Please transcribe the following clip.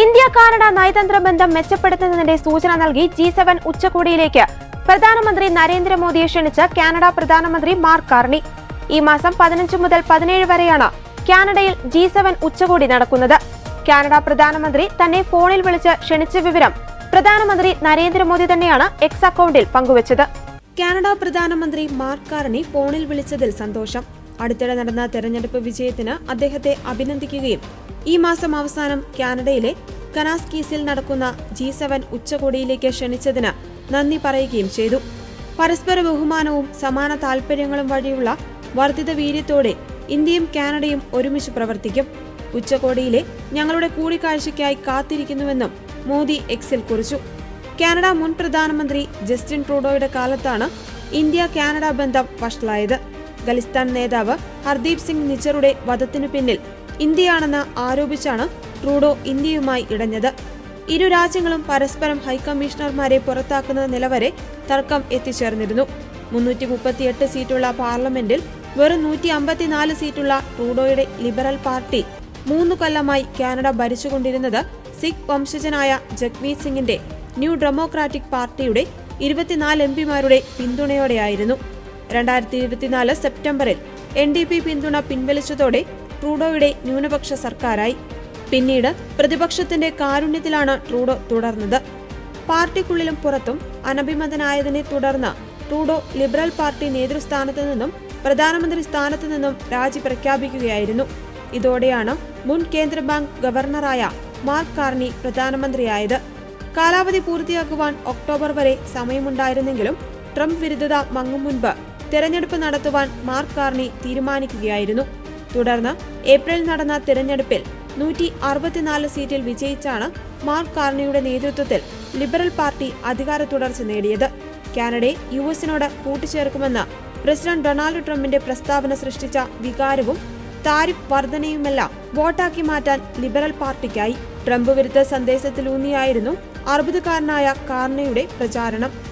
India Canada നയതന്ത്ര ബന്ധം മെച്ചപ്പെടുത്തുന്നതിന്റെ സൂചന നൽകി ജി സെവൻ ഉച്ചകോടിയിലേക്ക്. പ്രധാനമന്ത്രി നരേന്ദ്രമോദിയെ ക്ഷണിച്ച് കാനഡ പ്രധാനമന്ത്രി മാർക്ക് കാർണി. ഈ മാസം പതിനഞ്ച് മുതൽ പതിനേഴ് വരെയാണ് കാനഡയിൽ ജി സെവൻ ഉച്ചകോടി നടക്കുന്നത്. കാനഡ പ്രധാനമന്ത്രി തന്നെ ഫോണിൽ വിളിച്ച് ക്ഷണിച്ച വിവരം പ്രധാനമന്ത്രി നരേന്ദ്രമോദി തന്നെയാണ് എക്സ് അക്കൗണ്ടിൽ പങ്കുവച്ചത്. കാനഡ പ്രധാനമന്ത്രി മാർക്ക് കാർണി ഫോണിൽ വിളിച്ചതിൽ സന്തോഷം. അടുത്തിടെ നടന്ന തെരഞ്ഞെടുപ്പ് വിജയത്തിന് അദ്ദേഹത്തെ അഭിനന്ദിക്കുകയും ഈ മാസം അവസാനം കാനഡയിലെ കനാസ്കീസിൽ നടക്കുന്ന ജി സെവൻ ഉച്ചകോടിയിലേക്ക് ക്ഷണിച്ചതിന് നന്ദി പറയുകയും ചെയ്തു. പരസ്പര ബഹുമാനവും സമാന താൽപര്യങ്ങളും വഴിയുള്ള വർദ്ധിത വീര്യത്തോടെ ഇന്ത്യയും കാനഡയും ഒരുമിച്ച് പ്രവർത്തിക്കും. ഉച്ചകോടിയിലെ ഞങ്ങളുടെ കൂടിക്കാഴ്ചയ്ക്കായി കാത്തിരിക്കുന്നുവെന്നും മോദി എക്സിൽ കുറിച്ചു. കാനഡ മുൻ പ്രധാനമന്ത്രി ജസ്റ്റിൻ ട്രൂഡോയുടെ കാലത്താണ് ഇന്ത്യ കാനഡ ബന്ധം വഷളായത്. ഖലിസ്ഥാൻ നേതാവ് ഹർദീപ് സിംഗ് നിച്ചറുടെ വധത്തിനു പിന്നിൽ ഇന്ത്യയാണെന്ന് ആരോപിച്ചാണ് ട്രൂഡോ ഇന്ത്യയുമായി ഇടഞ്ഞത്. ഇരു രാജ്യങ്ങളും പരസ്പരം ഹൈക്കമ്മീഷണർമാരെ പുറത്താക്കുന്ന നിലവരെ തർക്കം എത്തിച്ചേർന്നിരുന്നു. മുന്നൂറ്റി മുപ്പത്തിയെട്ട് സീറ്റുള്ള പാർലമെന്റിൽ വെറും നൂറ്റി അമ്പത്തിനാല് സീറ്റുള്ള ട്രൂഡോയുടെ ലിബറൽ പാർട്ടി മൂന്നു കൊല്ലമായി കാനഡ ഭരിച്ചുകൊണ്ടിരുന്നത് സിഖ് വംശജനായ ജഗ്മീത് സിംഗിന്റെ ന്യൂ ഡെമോക്രാറ്റിക് പാർട്ടിയുടെ ഇരുപത്തിനാല് എം പിമാരുടെ പിന്തുണയോടെയായിരുന്നു. രണ്ടായിരത്തി ഇരുപത്തിനാല് സെപ്റ്റംബറിൽ എൻ ഡി പി പിന്തുണ പിൻവലിച്ചതോടെ ട്രൂഡോയുടെ ന്യൂനപക്ഷ സർക്കാരായി. പിന്നീട് പ്രതിപക്ഷത്തിന്റെ കാരുണ്യത്തിലാണ് ട്രൂഡോ തുടർന്നത്. പാർട്ടിക്കുള്ളിലും പുറത്തും അനഭിമതനായതിനെ തുടർന്ന് ട്രൂഡോ ലിബറൽ പാർട്ടി നേതൃസ്ഥാനത്ത് നിന്നും പ്രധാനമന്ത്രി സ്ഥാനത്ത് നിന്നും രാജി പ്രഖ്യാപിക്കുകയായിരുന്നു. ഇതോടെയാണ് മുൻ കേന്ദ്ര ബാങ്ക് ഗവർണറായ മാർക്ക് കാർണി പ്രധാനമന്ത്രിയായത്. കാലാവധി പൂർത്തിയാക്കുവാൻ ഒക്ടോബർ വരെ സമയമുണ്ടായിരുന്നെങ്കിലും ട്രംപ് വിരുദ്ധത മങ്ങും മുൻപ് തെരഞ്ഞെടുപ്പ് നടത്തുവാൻ മാർക്ക് കാർണി തീരുമാനിക്കുകയായിരുന്നു. തുടർന്ന് ഏപ്രിൽ നടന്ന തിരഞ്ഞെടുപ്പിൽ നൂറ്റി അറുപത്തിനാല് സീറ്റിൽ വിജയിച്ചാണ് മാർക്ക് കാർണിയുടെ നേതൃത്വത്തിൽ ലിബറൽ പാർട്ടി അധികാര തുടർച്ച നേടിയത്. കാനഡയെ യു എസിനോട് കൂട്ടിച്ചേർക്കുമെന്ന് പ്രസിഡന്റ് ഡൊണാൾഡ് ട്രംപിന്റെ പ്രസ്താവന സൃഷ്ടിച്ച വികാരവും താരിഫ് വർധനയുമെല്ലാം വോട്ടാക്കി മാറ്റാൻ ലിബറൽ പാർട്ടിക്കായി. ട്രംപ് വിരുദ്ധ സന്ദേശത്തിലൂന്നിയായിരുന്നു അറുപതുകാരനായ കാർണയുടെ പ്രചാരണം.